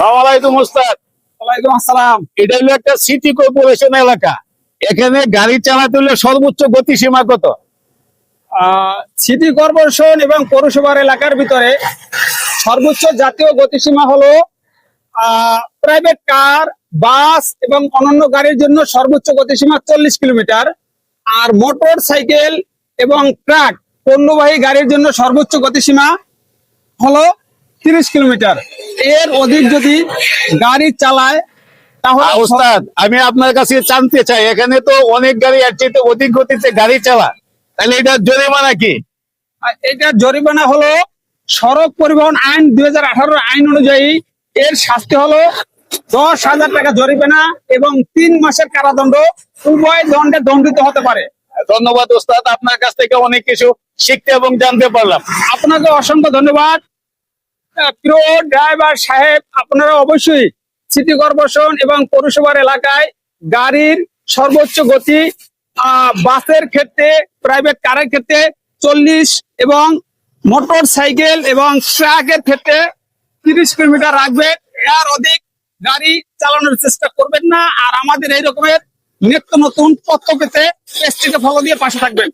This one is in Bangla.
সালামালাইকুম ওস্তাদ ওয়ালাইকুম আসসালাম। এটা হলো একটা সিটি কর্পোরেশন এলাকা। এখানে গাড়ি চালাতে হলে সর্বোচ্চ গতিসীমা কত? আহ, সিটি কর্পোরেশন এবং পৌরসভার এলাকার ভিতরে সর্বোচ্চ জাতীয় গতিসীমা হলো প্রাইভেট কার বাস এবং অন্যান্য গাড়ির জন্য সর্বোচ্চ গতিসীমা চল্লিশ কিলোমিটার। আর মোটর সাইকেল এবং ট্রাক পণ্যবাহী গাড়ির জন্য সর্বোচ্চ গতিসীমা হলো তিরিশ কিলোমিটার। এর অধিক যদি গাড়ি চালায় তাহলে ওস্তাদ আমি আপনার কাছে জানতে চাই এখানে তো অনেক গাড়ি অধিক গতিতে গাড়ি চালা তাহলে এটা জরিমানা কি? এটা জরিমানা হলো সড়ক পরিবহন আইন দুই হাজার আইন অনুযায়ী এর শাস্তি হলো দশ হাজার টাকা জরিমানা এবং তিন মাসের কারাদণ্ড উভয় দণ্ডে দণ্ডিত হতে পারে। ধন্যবাদ ওস্তাদ। আপনার কাছ থেকে অনেক কিছু শিখতে এবং জানতে পারলাম। আপনাকে অসংখ্য ধন্যবাদ। প্রিয় ড্রাইভার সাহেব, আপনারা অবশ্যই সিটি কর্পোরেশন এবং পৌরসভার এলাকায় গাড়ির সর্বোচ্চ গতি বাসের ক্ষেত্রে প্রাইভেট কারের ক্ষেত্রে চল্লিশ এবং মোটর সাইকেল এবং ট্রাকের ক্ষেত্রে তিরিশ কিলোমিটার রাখবেন। এর অধিক গাড়ি চালানোর চেষ্টা করবেন না। আর আমাদের এই রকমের নিত্য নতুন তথ্য পেতে পেজটিকে ফলো দিয়ে পাশে থাকবেন।